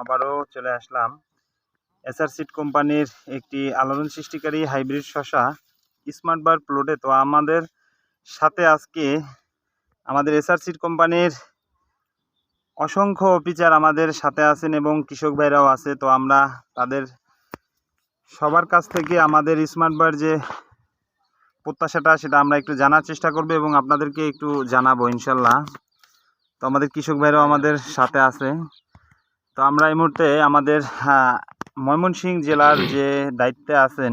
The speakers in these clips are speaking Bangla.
আবারও চলে আসলাম। এসআর সিড কোম্পানির একটি আলোড়ন সৃষ্টিকারী হাইব্রিড শশা, স্মার্ট বার প্লটে। তো আমাদের সাথে আজকে আমাদের এসআর সিড কোম্পানির অসংখ্য অফিসার আমাদের সাথে আছেন এবং কৃষক ভাইরাও আছে। তো আমরা তাদের সবার কাছ থেকে আমাদের স্মার্ট বার যে প্রত্যাশাটা, সেটা আমরা একটু জানার চেষ্টা করব এবং আপনাদেরকে একটু জানাব ইনশাল্লাহ। তো আমাদের কৃষক ভাইরাও আমাদের সাথে আছে। তো আমরা এই মুহূর্তে আমাদের ময়মনসিংহ জেলার যে দায়িত্বে আছেন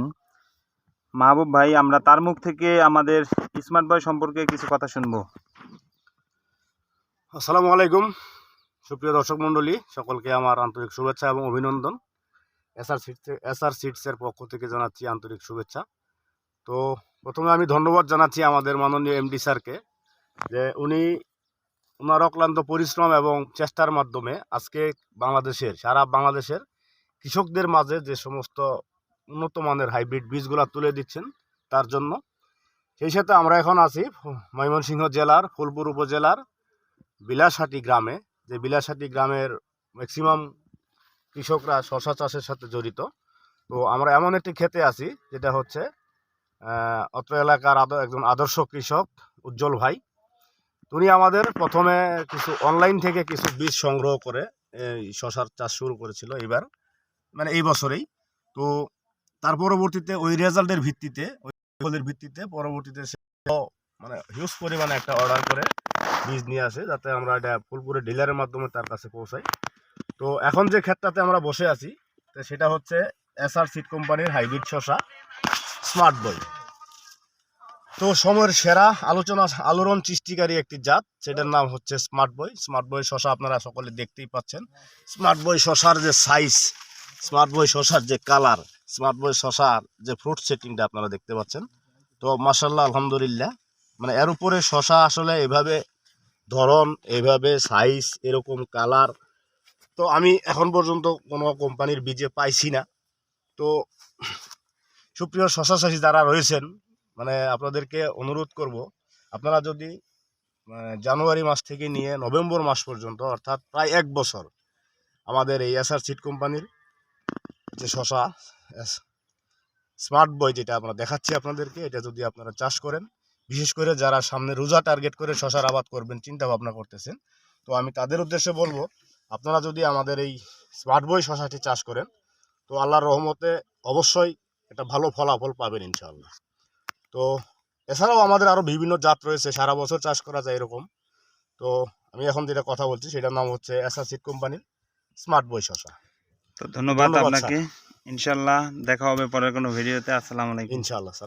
মাহবুব ভাই আমরা তার মুখ থেকে আমাদের স্মার্ট বয় সম্পর্কে কিছু কথা শুনব। আসসালামু আলাইকুম সুপ্রিয় দর্শক মণ্ডলী সকলকে আমার আন্তরিক শুভেচ্ছা এবং অভিনন্দন। এসআর সিটস এসআর সিটসের পক্ষ থেকে জানাচ্ছি আন্তরিক শুভেচ্ছা। তো প্রথমে আমি ধন্যবাদ জানাচ্ছি আমাদের মাননীয় এমডি স্যারকে যে উনি ওনার অক্লান্ত পরিশ্রম এবং চেষ্টার মাধ্যমে আজকে বাংলাদেশের, সারা বাংলাদেশের কৃষকদের মাঝে যে সমস্ত উন্নত মানের হাইব্রিড বীজগুলা তুলে দিচ্ছেন তার জন্য। সেই সাথে আমরা এখন আছি ময়মনসিংহ জেলার, ফুলপুর উপজেলার বিলাসহাটি গ্রামে। যে বিলাসহাটি গ্রামের ম্যাক্সিমাম কৃষকরা শশা চাষের সাথে জড়িত। তো আমরা এমন একটি ক্ষেতে আছি, যেটা হচ্ছে অত্র এলাকার একজন আদর্শ কৃষক উজ্জ্বল ভাই। উনি আমাদের প্রথমে কিছু অনলাইন থেকে কিছু বীজ সংগ্রহ করে, এই শশার চাষ শুরু করেছিল এবার মানে এই বছরেই। তো তার পরবর্তীতে ওই রেজাল্টের ভিত্তিতে, ওই ফলের ভিত্তিতে পরবর্তীতে সে মানে হিউজ পরিমাণে একটা অর্ডার করে বীজ নিয়ে আসে, যাতে আমরা এটা ফুলপুরে ডিলারের মাধ্যমে তার কাছে পৌঁছাই। তো এখন যে ক্ষেতটাতে আমরা বসে আছি সেটা হচ্ছে এসআর সিড কোম্পানির হাইব্রিড শশা স্মার্ট বই তো সময়ের সেরা আলোচনা আলোড়ন সৃষ্টিকারী একটি জাত, সেটার নাম হচ্ছে স্মার্ট বই স্মার্ট বই শশা আপনারা সকলে দেখতেই পাচ্ছেন। স্মার্ট বই শশার যে সাইজ স্মার্ট বই শশার যে কালার স্মার্ট বই শশার যে ফ্রুট সেটিংটা আপনারা দেখতে পাচ্ছেন। তো মাসাল্লাহ আলহামদুলিল্লাহ। মানে এর উপরে শশা আসলে এভাবে ধরন, এভাবে সাইজ এরকম কালার তো আমি এখন পর্যন্ত কোনো কোম্পানির বীজে পাইছি না। তো সুপ্রিয় শশা চাষি যারা রয়েছেন মানে আপনাদেরকে অনুরোধ করব, আপনারা যদি জানুয়ারি মাস থেকে নিয়ে নভেম্বর মাস পর্যন্ত, অর্থাৎ প্রায় এক বছর আমাদের এই এসআর সিট কোম্পানির যে শশা স্মার্ট বই যেটা আমরা দেখাচ্ছি আপনাদেরকে, এটা যদি আপনারা চাষ করেন, বিশেষ করে যারা সামনে রোজা টার্গেট করে শশার আবাদ করবেন চিন্তা ভাবনা করতেছেন, তো আমি তাদের উদ্দেশ্যে বলব, আপনারা যদি আমাদের এই স্মার্ট বই শশাটি চাষ করেন, তো আল্লাহর রহমতে অবশ্যই একটা ভালো ফলাফল পাবেন ইনশাআল্লাহ। তো এছাড়াও আমাদের আরও বিভিন্ন জাত রয়েছে সারা বছর চাষ করা যায় এরকম। তো আমি এখন যেটা কথা বলছি সেটার নাম হচ্ছে এসআর সিড কোম্পানির স্মার্ট বই শশা। তো ধন্যবাদ ধন্যবাদ, আপনাকে। ইনশাল্লাহ দেখা হবে পরের কোনো ভিডিওতে। আসসালামু আলাইকুম। ইনশাল্লাহ স্যার।